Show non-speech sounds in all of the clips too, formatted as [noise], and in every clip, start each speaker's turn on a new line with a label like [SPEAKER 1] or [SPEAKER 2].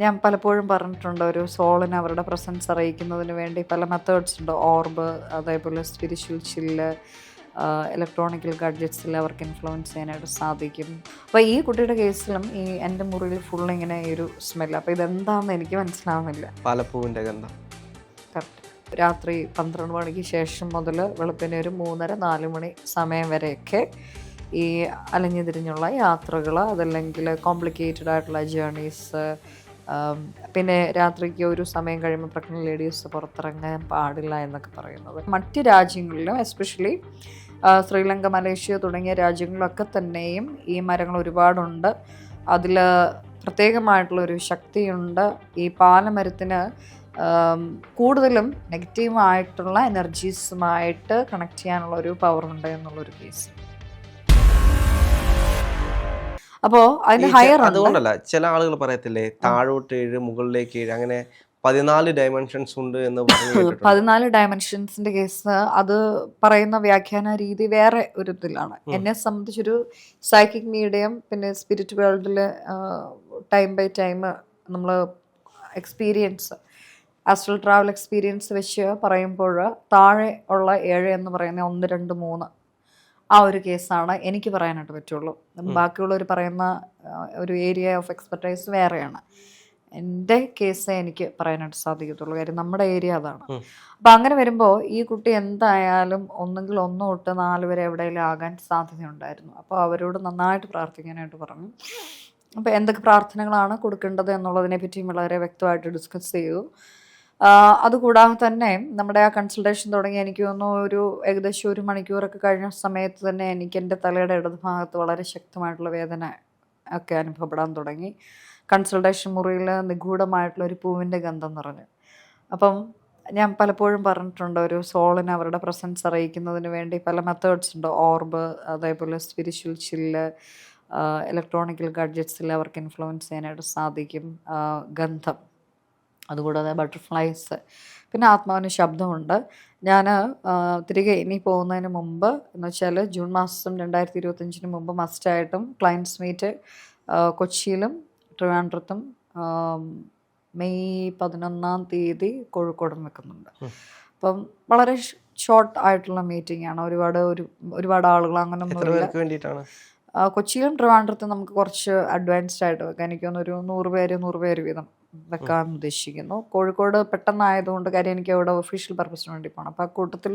[SPEAKER 1] ഞാൻ പലപ്പോഴും പറഞ്ഞിട്ടുണ്ട് ഒരു സോളിന് അവരുടെ പ്രസൻസ് അറിയിക്കുന്നതിന് വേണ്ടി പല മെത്തേഡ്സ് ഉണ്ട്. ഓർബ് അതേപോലെ സ്പിരിച്വൽ ചില്ല് ഇലക്ട്രോണിക്കൽ ഗഡ്ജറ്റ്സിൽ അവർക്ക് ഇൻഫ്ലുവൻസ് ചെയ്യാനായിട്ട് സാധിക്കും. അപ്പോൾ ഈ കുട്ടിയുടെ കേസിലും ഈ എന്റെ മുറിയിൽ ഫുൾ ഇങ്ങനെ ഈ ഒരു സ്മെല്ല് അപ്പോൾ ഇതെന്താണെന്ന് എനിക്ക് മനസ്സിലാവുന്നില്ല.
[SPEAKER 2] പാലപ്പൂവിന്റെ ഗന്ധം.
[SPEAKER 1] കറക്റ്റ് രാത്രി പന്ത്രണ്ട് മണിക്ക് ശേഷം മുതൽ വെളുപ്പിന് ഒരു മൂന്നര നാല് മണി സമയം വരെയൊക്കെ ഈ അലഞ്ഞു തിരിഞ്ഞുള്ള യാത്രകൾ അതല്ലെങ്കിൽ കോംപ്ലിക്കേറ്റഡ് ആയിട്ടുള്ള ജേർണീസ് പിന്നെ രാത്രിക്ക് ഒരു സമയം കഴിയുമ്പോൾ പ്രഗ്നൻ ലേഡീസ് പുറത്തിറങ്ങാൻ പാടില്ല എന്നൊക്കെ പറയുന്നത്. മറ്റ് രാജ്യങ്ങളിലും എസ്പെഷ്യലി ശ്രീലങ്ക മലേഷ്യ തുടങ്ങിയ രാജ്യങ്ങളിലൊക്കെ തന്നെയും ഈ മരങ്ങൾ ഒരുപാടുണ്ട്. അതിൽ പ്രത്യേകമായിട്ടുള്ളൊരു ശക്തിയുണ്ട്. ഈ പാലമരത്തിന് കൂടുതലും നെഗറ്റീവായിട്ടുള്ള എനർജീസുമായിട്ട് കണക്ട് ചെയ്യാനുള്ള ഒരു പവർ ഉണ്ട് എന്നുള്ളൊരു കേസ് അപ്പോൾ
[SPEAKER 2] അതിന്റെ
[SPEAKER 1] ഹയർ
[SPEAKER 2] അതുകൊണ്ടല്ല ചില ആളുകൾ പറയത്തില്ലേ താഴോട്ട് ഏഴ് മുകളിലേക്ക് ഏഴ് അങ്ങനെ പതിനാല് ഡയമെൻഷൻസ് ഉണ്ട് എന്ന്. [laughs]
[SPEAKER 1] പതിനാല് ഡയമെൻഷൻസിന്റെ കേസ് അത് പറയുന്ന വ്യാഖ്യാന രീതി വേറെ ഒരു ഇതിലാണ്. എന്നെ സംബന്ധിച്ചൊരു സൈക്കിക് മീഡിയം പിന്നെ സ്പിരിറ്റ് വേൾഡിൽ ടൈം ബൈ ടൈം നമ്മൾ എക്സ്പീരിയൻസ് ആസ്ട്രൽ ട്രാവൽ എക്സ്പീരിയൻസ് വെച്ച് പറയുമ്പോൾ താഴെ ഉള്ള ഏഴ് എന്ന് പറയുന്ന ഒന്ന് രണ്ട് മൂന്ന് ആ ഒരു കേസാണ് എനിക്ക് പറയാനായിട്ട് പറ്റുള്ളൂ. ബാക്കിയുള്ളവർ പറയുന്ന ഒരു ഏരിയ ഓഫ് എക്സ്പെർട്ടൈസ് വേറെയാണ്. എന്റെ കേസ് എനിക്ക് പറയാനായിട്ട് സാധിക്കത്തുള്ളൂ. കാര്യം നമ്മുടെ ഏരിയ അതാണ്. അപ്പം അങ്ങനെ വരുമ്പോൾ ഈ കുട്ടി എന്തായാലും ഒന്നെങ്കിൽ ഒന്ന് തൊട്ട് നാല് വരെ എവിടെയെങ്കിലും ആകാൻ സാധ്യതയുണ്ടായിരുന്നു. അപ്പോൾ അവരോട് നന്നായിട്ട് പ്രാർത്ഥിക്കാനായിട്ട് പറഞ്ഞു. അപ്പോൾ എന്തൊക്കെ പ്രാർത്ഥനകളാണ് കൊടുക്കേണ്ടത് എന്നുള്ളതിനെ പറ്റിയും വളരെ വ്യക്തമായിട്ട് ഡിസ്കസ് ചെയ്തു. അതുകൂടാതെ തന്നെ നമ്മുടെ ആ കൺസൾട്ടേഷൻ തുടങ്ങി എനിക്ക് തോന്നുന്നു ഒരു ഏകദേശം ഒരു മണിക്കൂറൊക്കെ കഴിഞ്ഞ സമയത്ത് തന്നെ എനിക്ക് എന്റെ തലയുടെ ഇടത് ഭാഗത്ത് വളരെ ശക്തമായിട്ടുള്ള വേദന ഒക്കെ അനുഭവപ്പെടാൻ തുടങ്ങി. കൺസൾട്ടേഷൻ മുറിയിൽ നിഗൂഢമായിട്ടുള്ള ഒരു പൂവിന്റെ ഗന്ധം നിറഞ്ഞു. അപ്പം ഞാൻ പലപ്പോഴും പറഞ്ഞിട്ടുണ്ട് ഒരു സോളിന് അവരുടെ പ്രസൻസ് അറിയിക്കുന്നതിന് വേണ്ടി പല മെത്തേഡ്സ് ഉണ്ട്. ഓർബ് അതേപോലെ സ്പിരിച്വൽ ചില്ല് ഇലക്ട്രോണിക്കൽ ഗഡ്ജറ്റ്സിൽ അവർക്ക് ഇൻഫ്ലുവൻസ് ചെയ്യാനായിട്ട് സാധിക്കും ഗന്ധം. അതുകൂടാതെ ബട്ടർഫ്ലൈസ്. പിന്നെ ആത്മാവിന് ശബ്ദമുണ്ട്. ഞാൻ തിരികെ ഇനി പോകുന്നതിന് മുമ്പ് എന്ന് വെച്ചാൽ ജൂൺ മാസം രണ്ടായിരത്തി ഇരുപത്തഞ്ചിന് മുമ്പ് മസ്റ്റായിട്ടും ക്ലയൻസ് മീറ്റ് കൊച്ചിയിലും ട്രിവാൻഡ്രത്തും മെയ് പതിനൊന്നാം തീയതി കോഴിക്കോടും വെക്കുന്നുണ്ട് അപ്പം വളരെ ഷോർട്ട് ആയിട്ടുള്ള മീറ്റിംഗ് ആണ് ഒരുപാട് ഒരു ഒരുപാട് ആളുകൾ അങ്ങനെ കൊച്ചിയിലും ട്രിവാൻഡ്രത്തും നമുക്ക് കുറച്ച് അഡ്വാൻസ്ഡ് ആയിട്ട് വെക്കാം. എനിക്ക് തോന്നുന്നു ഒരു നൂറ് പേര് നൂറ് പേര് വീതം. വെക്കാൻ ഉദ്ദേശിക്കുന്നു. കോഴിക്കോട് പെട്ടെന്നായതുകൊണ്ട് കാര്യം എനിക്ക് അവിടെ ഒഫീഷ്യൽ പർപ്പസിന് വേണ്ടി പോകണം അപ്പോൾ ആ കൂട്ടത്തിൽ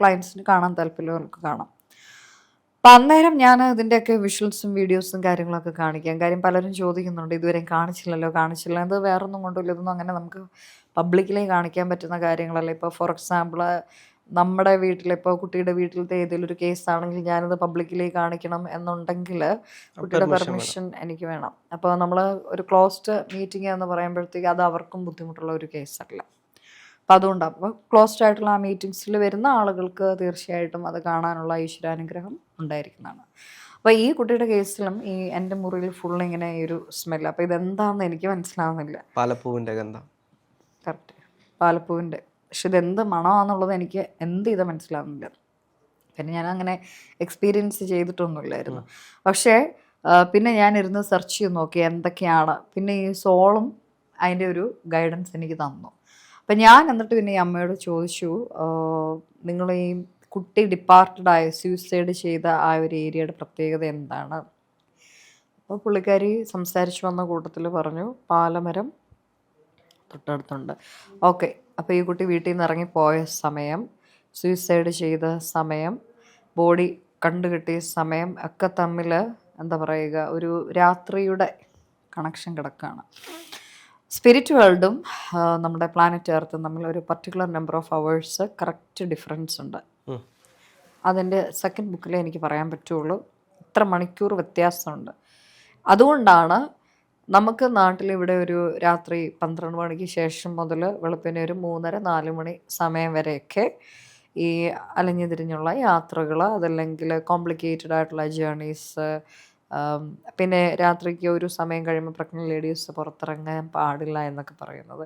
[SPEAKER 1] ക്ലയൻസിന് കാണാൻ താല്പര്യമുള്ളവർക്ക് കാണാം. അപ്പം അന്നേരം ഞാൻ ഇതിന്റെയൊക്കെ വിഷ്വൽസും വീഡിയോസും കാര്യങ്ങളൊക്കെ കാണിക്കാം. കാര്യം പലരും ചോദിക്കുന്നുണ്ട് ഇതുവരെയും കാണിച്ചില്ലല്ലോ കാണിച്ചില്ല. അത് വേറൊന്നും കൊണ്ടുമില്ല ഇതൊന്നും അങ്ങനെ നമുക്ക് പബ്ലിക്കിലേ കാണിക്കാൻ പറ്റുന്ന കാര്യങ്ങളല്ല. ഇപ്പോൾ ഫോർ എക്സാമ്പിൾ നമ്മുടെ വീട്ടിൽ ഇപ്പോൾ കുട്ടിയുടെ വീട്ടിലത്തെ ഏതെങ്കിലും ഒരു കേസാണെങ്കിൽ ഞാനത് പബ്ലിക്കലി കാണിക്കണം എന്നുണ്ടെങ്കിൽ കുട്ടിയുടെ പെർമിഷൻ എനിക്ക് വേണം. അപ്പോൾ നമ്മൾ ഒരു ക്ലോസ്ഡ് മീറ്റിംഗ് എന്ന് പറയുമ്പോഴത്തേക്ക് അത് അവർക്കും ബുദ്ധിമുട്ടുള്ള ഒരു കേസല്ല. അപ്പം അതുകൊണ്ടാണ് അപ്പോൾ ക്ലോസ്ഡ് ആയിട്ടുള്ള ആ മീറ്റിംഗ്സിൽ വരുന്ന ആളുകൾക്ക് തീർച്ചയായിട്ടും അത് കാണാനുള്ള ഈശ്വരാനുഗ്രഹം ഉണ്ടായിരിക്കുന്നതാണ്. അപ്പോൾ ഈ കുട്ടിയുടെ കേസിലും ഈ എന്റെ മുറിയിൽ ഫുൾ ഇങ്ങനെ ഈ ഒരു സ്മെല്ല് അപ്പോൾ ഇതെന്താണെന്ന് എനിക്ക് മനസ്സിലാവുന്നില്ല.
[SPEAKER 2] പാലപ്പൂവിന്റെ ഗന്ധം.
[SPEAKER 1] കറക്റ്റ് പാലപ്പൂവിന്റെ പക്ഷെ ഇതെന്ത് മണമാണെന്നുള്ളത് എനിക്ക് എന്ത് ചെയ്താൽ മനസ്സിലാവുന്നില്ല. പിന്നെ ഞാൻ അങ്ങനെ എക്സ്പീരിയൻസ് ചെയ്തിട്ടൊന്നുമില്ലായിരുന്നു. പക്ഷേ പിന്നെ ഞാൻ ഇരുന്ന് സെർച്ച് ചെയ്ത് നോക്കി എന്തൊക്കെയാണ്. പിന്നെ ഈ സോളും അതിന്റെ ഒരു ഗൈഡൻസ് എനിക്ക് തന്നു. അപ്പം ഞാൻ എന്നിട്ട് പിന്നെ ഈ അമ്മയോട് ചോദിച്ചു നിങ്ങൾ ഈ കുട്ടി ഡിപ്പാർട്ടഡ് ആയ സൂയിസൈഡ് ചെയ്ത ആ ഒരു ഏരിയയുടെ പ്രത്യേകത എന്താണ്? അപ്പോൾ പുള്ളിക്കാരി സംസാരിച്ചു വന്ന കൂട്ടത്തിൽ പറഞ്ഞു പാലമരം തൊട്ടടുത്തുണ്ട്. ഓക്കെ. അപ്പോൾ ഈ കുട്ടി വീട്ടിൽ നിന്ന് ഇറങ്ങിപ്പോയ സമയം സൂയിസൈഡ് ചെയ്ത സമയം ബോഡി കണ്ടുകിട്ടിയ സമയം ഒക്കെ തമ്മിൽ എന്താ പറയുക ഒരു രാത്രിയുടെ കണക്ഷൻ കിടക്കുകയാണ്. സ്പിരിറ്റ് വേൾഡും നമ്മുടെ പ്ലാനറ്റ് എർത്തും തമ്മിൽ ഒരു particular number of hours correct difference ഉണ്ട്. അതിന്റെ സെക്കൻഡ് ബുക്കിലേ എനിക്ക് പറയാൻ പറ്റുള്ളൂ. ഇത്ര മണിക്കൂർ വ്യത്യാസമുണ്ട്. അതുകൊണ്ടാണ് നമുക്ക് നാട്ടിൽ ഇവിടെ ഒരു രാത്രി പന്ത്രണ്ട് മണിക്ക് ശേഷം മുതൽ വെളുപ്പിന് ഒരു മൂന്നര നാല് മണി സമയം വരെയൊക്കെ ഈ അലഞ്ഞു തിരിഞ്ഞുള്ള യാത്രകൾ അതല്ലെങ്കിൽ കോംപ്ലിക്കേറ്റഡ് ആയിട്ടുള്ള ജേർണീസ് പിന്നെ രാത്രിക്ക് ഒരു സമയം കഴിയുമ്പോൾ പ്രഗ്നന്റ് ലേഡീസ് പുറത്തിറങ്ങാൻ പാടില്ല എന്നൊക്കെ പറയുന്നത്.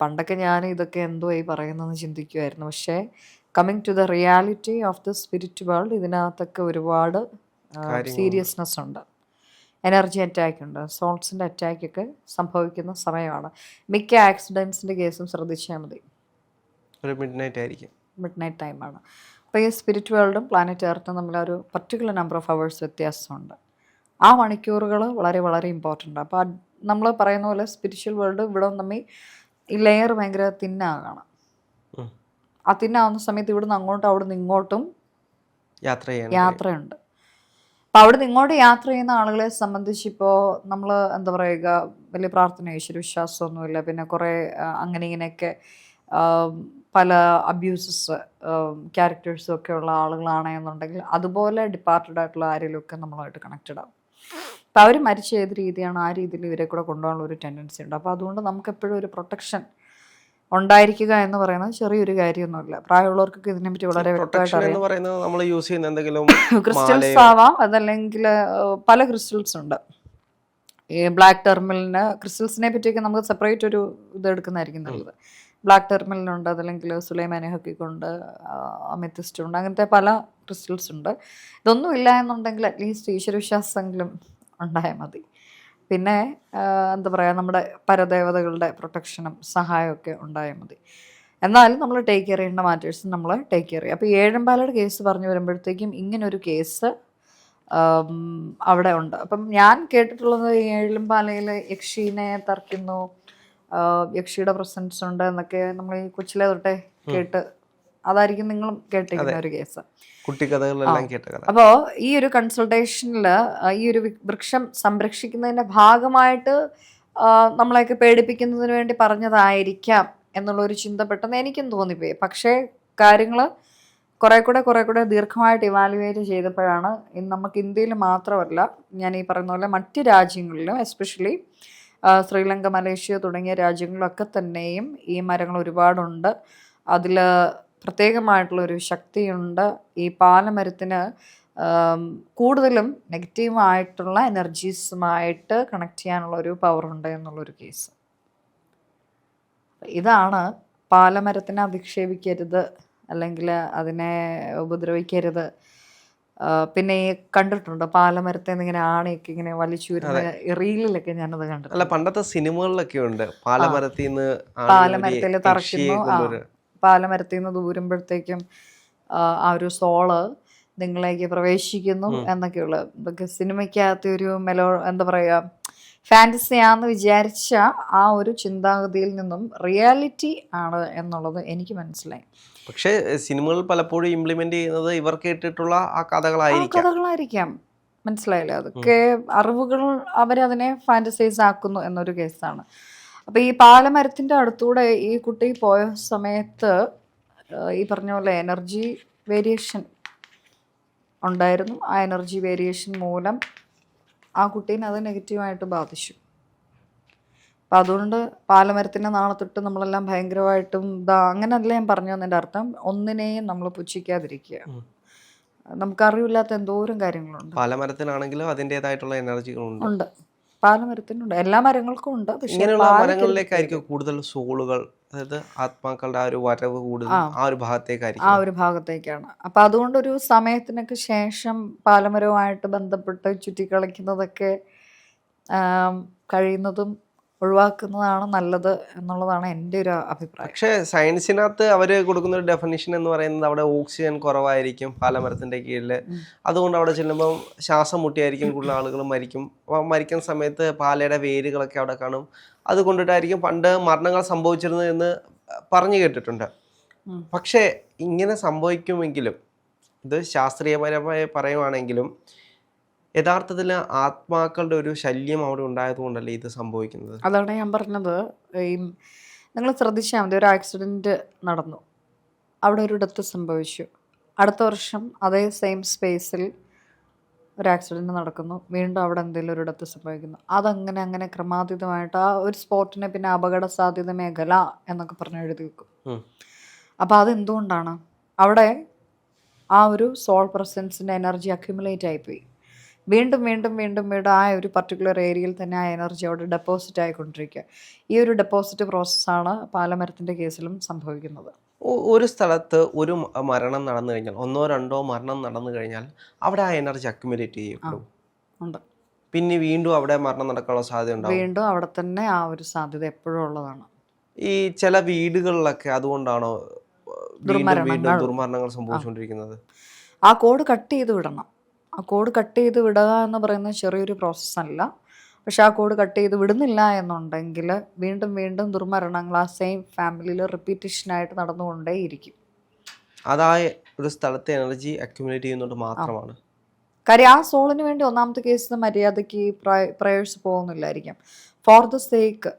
[SPEAKER 1] പണ്ടൊക്കെ ഞാൻ ഇതൊക്കെ എന്തോ ഈ പറയുന്നതെന്ന് ചിന്തിക്കുമായിരുന്നു പക്ഷേ coming to the reality of the spirit world ഇതിനകത്തൊക്കെ ഒരുപാട്. സീരിയസ്നെസ് ഉണ്ട്. എനർജി അറ്റാക്ക് ഉണ്ട് സോൾസിന്റെ അറ്റാക്കൊക്കെ സംഭവിക്കുന്ന സമയമാണ്. മിക്ക ആക്സിഡൻസിന്റെ കേസും ശ്രദ്ധിച്ചാൽ മതി.
[SPEAKER 2] ഒരു മിഡ് നൈറ്റ് ആയിരിക്കും.
[SPEAKER 1] മിഡ് നൈറ്റ് ടൈമാണ് അപ്പോൾ ഈ സ്പിരിറ്റ് വേൾഡും പ്ലാനറ്റ് എർത്തും തമ്മിലൊരു പർട്ടിക്കുലർ നമ്പർ ഓഫ് അവേഴ്സ് വ്യത്യാസമുണ്ട്. ആ മണിക്കൂറുകൾ വളരെ വളരെ ഇമ്പോർട്ടന്റ് അപ്പോൾ നമ്മൾ പറയുന്ന പോലെ സ്പിരിച്വൽ വേൾഡ് ഇവിടെ തമ്മിൽ ഈ ലെയർ ഭയങ്കര തിന്നാകാണ്. ആ തിന്നാവുന്ന സമയത്ത് ഇവിടുന്ന് അങ്ങോട്ടും അവിടുന്ന് ഇങ്ങോട്ടും യാത്രയുണ്ട്. അപ്പോൾ അവിടുന്ന് ഇങ്ങോട്ട് യാത്ര ചെയ്യുന്ന ആളുകളെ സംബന്ധിച്ച് ഇപ്പോൾ നമ്മൾ എന്താ പറയുക വലിയ പ്രാർത്ഥന ഈശ്വര വിശ്വാസമൊന്നുമില്ല പിന്നെ കുറേ അങ്ങനെ ഇങ്ങനെയൊക്കെ പല അബ്യൂസസ് ക്യാരക്ടേഴ്സും ഒക്കെ ഉള്ള ആളുകളാണെന്നുണ്ടെങ്കിൽ അതുപോലെ ഡിപ്പാർട്ടഡ് ആയിട്ടുള്ള ആരെങ്കിലുമൊക്കെ നമ്മളുമായിട്ട് കണക്റ്റഡ് ആവും. അപ്പോൾ അവർ മരിച്ച ഏത് രീതിയാണ് ആ രീതിയിൽ ഇവരെ കൂടെ കൊണ്ടുപോകാനുള്ള ഒരു ടെൻഡൻസി ഉണ്ട്. അപ്പോൾ അതുകൊണ്ട് നമുക്ക് എപ്പോഴും ഒരു പ്രൊട്ടക്ഷൻ ഉണ്ടായിരിക്കുക എന്ന് പറയുന്നത് ചെറിയൊരു കാര്യമൊന്നുമില്ല. പ്രായമുള്ളവർക്കൊക്കെ ഇതിനെപ്പറ്റി വളരെ വ്യക്തമായിട്ട് ക്രിസ്റ്റൽസ് [coughs] ആവാം അതല്ലെങ്കിൽ പല ക്രിസ്റ്റൽസ് ഉണ്ട്. ഈ ബ്ലാക്ക് ടെർമിലിന് ക്രിസ്റ്റൽസിനെ പറ്റിയൊക്കെ നമുക്ക് സെപ്പറേറ്റ് ഒരു ഇത് എടുക്കുന്നതായിരിക്കും നല്ലത്. ബ്ലാക്ക് ടെർമിലിനുണ്ട് അതല്ലെങ്കിൽ സുലൈമാനി ഹക്കിക്കുണ്ട് അമിത്തിസ്റ്റ് ഉണ്ട് അങ്ങനത്തെ പല ക്രിസ്റ്റൽസ് ഉണ്ട്. ഇതൊന്നും ഇല്ല എന്നുണ്ടെങ്കിൽ അറ്റ്ലീസ്റ്റ് ഈശ്വരവിശ്വാസമെങ്കിലും ഉണ്ടായാൽ മതി. പിന്നെ എന്താ പറയുക നമ്മുടെ പരദേവതകളുടെ പ്രൊട്ടക്ഷനും സഹായമൊക്കെ ഉണ്ടായാൽ മതി. എന്നാലും നമ്മൾ ടേക്ക് കെയർ ചെയ്യേണ്ട മാറ്റേഴ്സ് നമ്മൾ ടേക്ക് കെയർ ചെയ്യുക. അപ്പോൾ ഏഴമ്പാലയുടെ കേസ് പറഞ്ഞു വരുമ്പോഴത്തേക്കും ഇങ്ങനൊരു കേസ് അവിടെ ഉണ്ട്. അപ്പം ഞാൻ കേട്ടിട്ടുള്ളത് ഏഴമ്പാലയിൽ യക്ഷീനെ തർക്കുന്നു. യക്ഷിയുടെ പ്രസൻസ് ഉണ്ട് എന്നൊക്കെ നമ്മൾ ഈ കൊച്ചിലെ തൊട്ടേ കേട്ട് അതായിരിക്കും നിങ്ങളും കേട്ടിരിക്കുന്ന ഒരു കേസ്.
[SPEAKER 2] കുട്ടിക്കഥകളെല്ലാം കേട്ട കഥ.
[SPEAKER 1] അപ്പോൾ ഈ ഒരു കൺസൾട്ടേഷനിൽ ഈ ഒരു വൃക്ഷം സംരക്ഷിക്കുന്നതിന്റെ ഭാഗമായിട്ട് നമ്മളെയൊക്കെ പേടിപ്പിക്കുന്നതിന് വേണ്ടി പറഞ്ഞതായിരിക്കാം എന്നുള്ള ഒരു ചിന്ത പെട്ടെന്ന് എനിക്കും തോന്നിപ്പോയി. പക്ഷേ കാര്യങ്ങൾ കുറെ കൂടെ കുറെ കൂടെ ദീർഘമായിട്ട് ഇവാലുവേറ്റ് ചെയ്തപ്പോഴാണ് നമുക്ക് ഇന്ത്യയിൽ മാത്രമല്ല ഞാൻ ഈ പറയുന്ന പോലെ മറ്റ് രാജ്യങ്ങളിലും എസ്പെഷ്യലി ശ്രീലങ്ക മലേഷ്യ തുടങ്ങിയ രാജ്യങ്ങളിലൊക്കെ തന്നെയും ഈ മരങ്ങൾ ഒരുപാടുണ്ട്. അതിൽ പ്രത്യേകമായിട്ടുള്ളൊരു ശക്തിയുണ്ട്. ഈ പാലമരത്തിന് കൂടുതലും നെഗറ്റീവായിട്ടുള്ള എനർജീസുമായിട്ട് കണക്ട് ചെയ്യാനുള്ള ഒരു പവർ ഉണ്ട് എന്നുള്ളൊരു കേസ്. ഇതാണ് പാലമരത്തിനെ അധിക്ഷേപിക്കരുത് അല്ലെങ്കിൽ അതിനെ ഉപദ്രവിക്കരുത്. പിന്നെ ഈ കണ്ടിട്ടുണ്ട് പാലമരത്തെ ഇങ്ങനെ ആണിയൊക്കെ ഇങ്ങനെ വലിച്ചു റീലിലൊക്കെ ഞാനത്
[SPEAKER 2] അല്ല
[SPEAKER 1] കണ്ടിട്ടുണ്ട്
[SPEAKER 2] പണ്ടത്തെ സിനിമകളിലൊക്കെ ഉണ്ട് പാലമരത്തിൽ നിന്ന്
[SPEAKER 1] പാലമരത്തിൽ തറക്കുന്നു പാലമരത്തിൽ നിന്ന് ദൂരുമ്പോഴത്തേക്കും ആ ഒരു സോൾ നിങ്ങളിലേക്ക് പ്രവേശിക്കുന്നു എന്നൊക്കെയുള്ള. സിനിമയ്ക്കകത്ത് ഒരു മെലോ എന്താ പറയുക ഫാന്റസിയാന്ന് വിചാരിച്ച ആ ഒരു ചിന്താഗതിയിൽ നിന്നും റിയാലിറ്റി ആണ് എന്നുള്ളത് എനിക്ക് മനസ്സിലായി.
[SPEAKER 2] പക്ഷേ സിനിമകൾ പലപ്പോഴും ഇംപ്ലിമെന്റ് ചെയ്യുന്നത് ഇവർ കേട്ടിട്ടുള്ള ആ
[SPEAKER 1] കഥകളായിരിക്കും.
[SPEAKER 2] കഥകളായിരിക്കാം
[SPEAKER 1] കഥകളായിരിക്കാം. മനസ്സിലായില്ലേ? അതൊക്കെ അറിവുകൾ അവരതിനെ ഫാന്റസൈസ് ആക്കുന്നു എന്നൊരു കേസാണ് അപ്പോൾ ഈ പാലമരത്തിന്റെ അടുത്തൂടെ ഈ കുട്ടി പോയ സമയത്ത് ഈ പറഞ്ഞ പോലെ എനർജി വേരിയേഷൻ ഉണ്ടായിരുന്നു. ആ എനർജി വേരിയേഷൻ മൂലം ആ കുട്ടീനെ അത് നെഗറ്റീവായിട്ട് ബാധിച്ചു. അപ്പം അതുകൊണ്ട് പാലമരത്തിന്റെ നാളെ തൊട്ട് നമ്മളെല്ലാം ഭയങ്കരമായിട്ടും ഇതാ അങ്ങനെയല്ല ഞാൻ പറഞ്ഞു എന്നതിന്റെ അർത്ഥം ഒന്നിനെയും നമ്മൾ പുച്ഛിക്കാതിരിക്കുക. നമുക്കറിവില്ലാത്ത എന്തോരം കാര്യങ്ങളുണ്ട്.
[SPEAKER 2] പാലമരത്തിനാണെങ്കിലും അതിന്റെതായിട്ടുള്ള എനർജികളുണ്ട്
[SPEAKER 1] ഉണ്ട്. പാലമരത്തിനുണ്ട് എല്ലാ മരങ്ങൾക്കും ഉണ്ട്. പക്ഷേ
[SPEAKER 2] ഇങ്ങനെയുള്ള മരങ്ങളിലേക്കായിരിക്കും കൂടുതൽ സോളുകൾ അതായത് ആത്മാക്കളുടെ ആ ഒരു വരവ് കൂടുതൽ
[SPEAKER 1] ആ.
[SPEAKER 2] ഒരു ഒരു
[SPEAKER 1] ആ ഒരു ഭാഗത്തേക്കാണ്. അപ്പൊ അതുകൊണ്ട് ഒരു സമയത്തിനൊക്കെ ശേഷം പാലമരവുമായിട്ട് ബന്ധപ്പെട്ട് ചുറ്റിക്കളിക്കുന്നതൊക്കെ കഴിയുന്നതും ഒഴിവാക്കുന്നതാണ് നല്ലത് എന്നുള്ളതാണ് എന്റെ ഒരു അഭിപ്രായം.
[SPEAKER 2] പക്ഷേ സയൻസിനകത്ത് അവർ കൊടുക്കുന്ന ഒരു ഡെഫിനിഷൻ എന്ന് പറയുന്നത് അവിടെ ഓക്സിജൻ കുറവായിരിക്കും പാലമരത്തിന്റെ കീഴിൽ അതുകൊണ്ട് അവിടെ ചെല്ലുമ്പം ശ്വാസം മുട്ടിയായിരിക്കും കൂടുതൽ ആളുകൾ മരിക്കും. അപ്പം മരിക്കുന്ന സമയത്ത് പാലയുടെ വേരുകളൊക്കെ അവിടെ കാണും. അത് കൊണ്ടിട്ടായിരിക്കും പണ്ട് മരണങ്ങൾ സംഭവിച്ചിരുന്നത് എന്ന് പറഞ്ഞു കേട്ടിട്ടുണ്ട്. പക്ഷേ ഇങ്ങനെ സംഭവിക്കുമെങ്കിലും ഇത് ശാസ്ത്രീയപരമായി പറയുവാണെങ്കിലും യഥാർത്ഥത്തിൽ ആത്മാക്കളുടെ ഒരു ശല്യം അവിടെ ഉണ്ടായതുകൊണ്ടല്ലേ ഇത് സംഭവിക്കുന്നത്?
[SPEAKER 1] അതാണ് ഞാൻ പറഞ്ഞത്. ഈ നിങ്ങൾ ശ്രദ്ധിച്ചാൽ മതി. ഒരു ആക്സിഡന്റ് നടന്നു. അവിടെ ഒരു ഡെത്ത് സംഭവിച്ചു. അടുത്ത വർഷം അതേ സെയിം സ്പേസിൽ ഒരു ആക്സിഡന്റ് നടക്കുന്നു. വീണ്ടും അവിടെ എന്തെങ്കിലും ഒരു ഡെത്ത് സംഭവിക്കുന്നു. അതങ്ങനെ അങ്ങനെ ക്രമാതീതമായിട്ട് ആ ഒരു സ്പോട്ടിനെ പിന്നെ അപകട സാധ്യത മേഖല എന്നൊക്കെ പറഞ്ഞ് എഴുതി വെക്കും. അപ്പോൾ അതെന്തുകൊണ്ടാണ്? അവിടെ ആ ഒരു സോൾ പ്രസൻസിന്റെ എനർജി അക്യുമുലേറ്റ് ആയിപ്പോയി. വീണ്ടും വീണ്ടും വീണ്ടും വീണ്ടും ആ ഒരു പർട്ടിക്കുലർ ഏരിയയിൽ തന്നെ ആ എനർജി അവിടെ ഡെപ്പോസിറ്റ് ആയിക്കൊണ്ടിരിക്കുക. ഈ ഒരു ഡെപ്പോസിറ്റ് പ്രോസസ്സാണ് പാലമരത്തിന്റെ കേസിലും സംഭവിക്കുന്നത്.
[SPEAKER 2] ഒരു സ്ഥലത്ത് ഒരു മരണം നടന്നു കഴിഞ്ഞാൽ ഒന്നോ രണ്ടോ മരണം നടന്നു കഴിഞ്ഞാൽ അവിടെ ആ എനർജി അക്യുമുലേറ്റ് ചെയ്യപ്പെടും.
[SPEAKER 1] ഉണ്ട്.
[SPEAKER 2] പിന്നെ വീണ്ടും അവിടെ മരണം നടക്കാനുള്ള സാധ്യത ഉണ്ടാവും.
[SPEAKER 1] വീണ്ടും അവിടെ തന്നെ ആ ഒരു സാധ്യത എപ്പോഴും ഉള്ളതാണ്.
[SPEAKER 2] ഈ ചില വീടുകളിലൊക്കെ അതുകൊണ്ടാണോ ദുർമരണങ്ങൾ. സംഭവിച്ചുകൊണ്ടിരിക്കുന്നത്?
[SPEAKER 1] ആ കോഡ് കട്ട് ചെയ്ത് വിടണം. ആ കോഡ് കട്ട് ചെയ്ത് വിടുക എന്ന് പറയുന്നത് ചെറിയൊരു പ്രോസസ്സല്ല പക്ഷെ ആ കോഡ് കട്ട് ചെയ്ത് വിടുന്നില്ല എന്നുണ്ടെങ്കിൽ വീണ്ടും വീണ്ടും ദുർമരണങ്ങൾ ആ സെയിം ഫാമിലിയിൽ റിപ്പീറ്റേഷനായിട്ട് നടന്നുകൊണ്ടേയിരിക്കും.
[SPEAKER 2] അതായ ഒരു സ്ഥലത്തെ എനർജി അക്യുമുലേറ്റ് ചെയ്യുന്നുണ്ട് മാത്രമാണ്.
[SPEAKER 1] കാര്യം ആ സോളിന് വേണ്ടി ഒന്നാമത്തെ കേസ് മര്യാദയ്ക്ക് പ്രയേഴ്സ് പോകുന്നില്ലായിരിക്കും. ഫോർ ദ സേക്ക്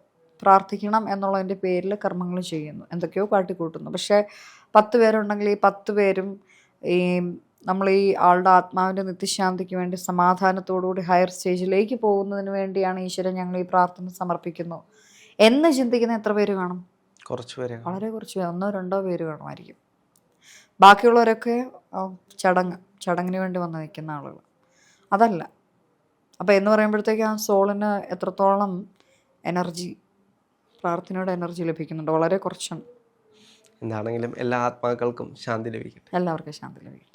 [SPEAKER 1] പ്രാർത്ഥിക്കണം എന്നുള്ളതിന്റെ പേരിൽ കർമ്മങ്ങൾ ചെയ്യുന്നു. എന്തൊക്കെയോ കാട്ടിക്കൂട്ടുന്നു. പക്ഷേ പത്ത് പേരുണ്ടെങ്കിൽ ഈ പത്ത് പേരും ഈ നമ്മൾ ഈ ആളുടെ ആത്മാവിന്റെ നിത്യശാന്തിക്ക് വേണ്ടി സമാധാനത്തോടുകൂടി ഹയർ സ്റ്റേജിലേക്ക് പോകുന്നതിന് വേണ്ടിയാണ് ഈശ്വരൻ ഞങ്ങൾ ഈ പ്രാർത്ഥന സമർപ്പിക്കുന്നു. എന്ന് ചിന്തിക്കുന്ന എത്ര പേര് കാണും?
[SPEAKER 2] കുറച്ച് പേര്
[SPEAKER 1] വളരെ കുറച്ച് പേര്, ഒന്നോ രണ്ടോ പേര് കാണുമായിരിക്കും. ബാക്കിയുള്ളവരൊക്കെ ചടങ്ങ് ചടങ്ങിന് വേണ്ടി വന്ന് നിൽക്കുന്ന ആളുകൾ. അതല്ല. അപ്പോൾ എന്ന് പറയുമ്പോഴത്തേക്ക് ആ സോളിന് എത്രത്തോളം എനർജി പ്രാർത്ഥനയുടെ എനർജി ലഭിക്കുന്നുണ്ട്? വളരെ കുറച്ചാണ്.
[SPEAKER 2] എന്താണെങ്കിലും എല്ലാ ആത്മാക്കൾക്കും ശാന്തി ലഭിക്കട്ടെ.
[SPEAKER 1] എല്ലാവർക്കും ശാന്തി ലഭിക്കട്ടെ.